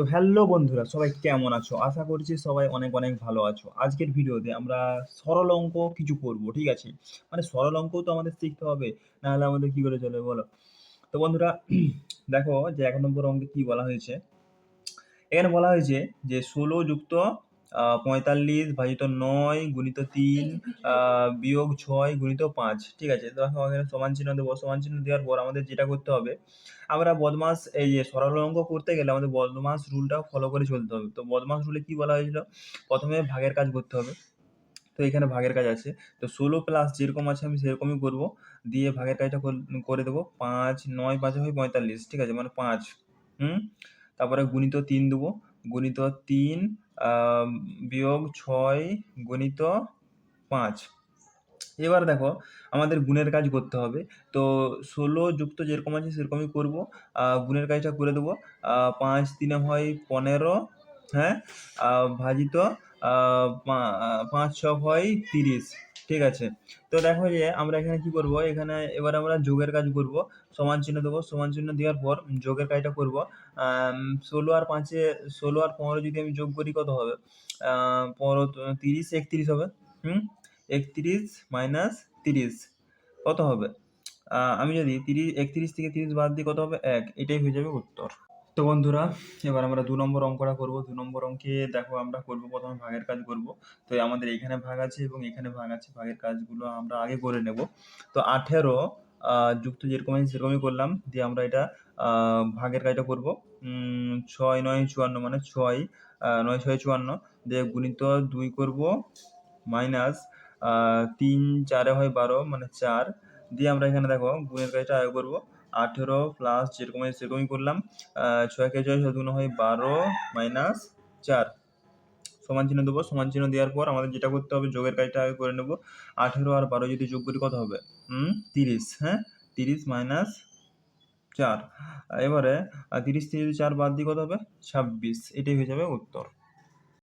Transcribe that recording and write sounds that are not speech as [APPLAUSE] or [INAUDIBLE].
তো হ্যালো বন্ধুরা, সবাই কেমন আছো? আশা করছি সবাই অনেক অনেক ভালো আছো। আজকের ভিডিওতে আমরা সরল অঙ্ক কিছু করব, ঠিক আছে? মানে সরল অঙ্কও তো আমাদের শিখতে হবে, নাহলে আমাদের কি করে চলে বলো? তো বন্ধুরা, [CLEARS THROAT] দেখো যে এক নম্বর অঙ্কে কি বলা হয়েছে? এখানে বলা হয়েছে যে ষোলো যুক্ত পঁয়তাল্লিশ ভাজিত নয় গুণিত তিন বিয়োগ ছয় গুণিত পাঁচ। ঠিক আছে, তো এখানে সমান চিহ্ন দেবো। সমান চিহ্ন দেওয়ার পর আমাদের যেটা করতে হবে, আমরা বদমাস, এই যে সরল অঙ্ক করতে গেলে আমাদের বদমাস রুলটা ফলো করে চলতে হবে। তো বদমাস রুলে কি বলা হয়েছিল? প্রথমে ভাগের কাজ করতে হবে। তো এখানে ভাগের কাজ আছে। তো ষোলো প্লাস যেরকম আছে আমি সেরকমই করব। দিয়ে ভাগের কাজটা করে দেবো। পাঁচ, নয়, পাঁচে হয় পঁয়তাল্লিশ। ঠিক আছে মানে পাঁচ। হুম? তারপরে গুণিত তিন দেবো। গুণিত তিন বিয়োগ ছয় গুণিত পাঁচ। এবার দেখো, আমাদের গুণের কাজ করতে হবে। তো ষোলো যুক্ত যেরকম আছে সেরকমই করব। গুণের কাজটা করে দেবো। পাঁচ তিনে হয় পনেরো হ্যাঁ? ভাজিত পাঁচ ছ হয় তিরিশ। ঠিক আছে? তো দেখো যে, আমরা এখানে কি করব? এখানে এবার আমরা যোগের কাজ করব। সমান চিহ্ন দেবো। সমান চিহ্ন দেওয়ার পর যোগের কাজটা করব। ষোলো আর পাঁচে, ষোলো আর পনেরো যদি আমি যোগ করি কত হবে? পনেরো, তিরিশ, একত্রিশ হবে। হুম? একত্রিশ মাইনাস তিরিশ কত হবে? আমি যদি তিরিশ, একত্রিশ থেকে তিরিশ বাদ দিই কত হবে? এক। এটাই হয়ে যাবে উত্তর। তো বন্ধুরা, এবার আমরা দু নম্বর অঙ্কটা করব। দু নম্বর অঙ্কে দেখো আমরা করব, প্রথমে ভাগের কাজ করব। তো আমাদের এখানে ভাগ আছে এবং এখানে ভাগ আছে। ভাগের কাজগুলো আমরা আগে করে নেব। তো আঠেরো যুক্ত যেরকম আছে সেরকমই করলাম। দিয়ে আমরা এটা ভাগের কাজটা করব। ছয় নয় চুয়ান্ন মানে ছয় নয় ছয় চুয়ান্ন। দিয়ে গুণিত দুই করব, মাইনাস তিন চারে হয় বারো মানে চার। দিয়ে আমরা এখানে দেখো, গুণের কাজটা আগে করব। আঠেরো প্লাস যেরকম সেরকমই করলাম। আহ, ছয় ছয় দুগুণ হয় বারো মাইনাস চার। সমান চিহ্ন দেবো। সমান চিহ্ন দেওয়ার পর আমাদের যেটা করতে হবে যোগের কাজটা আগে করে নেব। আঠেরো আর বারো যদি যোগ করি কত হবে? হুম তিরিশ হ্যাঁ? তিরিশ মাইনাস চার। এবারে তিরিশ থেকে যদি চার বাদ দিই কত হবে? ছাব্বিশ। এটাই হয়ে যাবে উত্তর।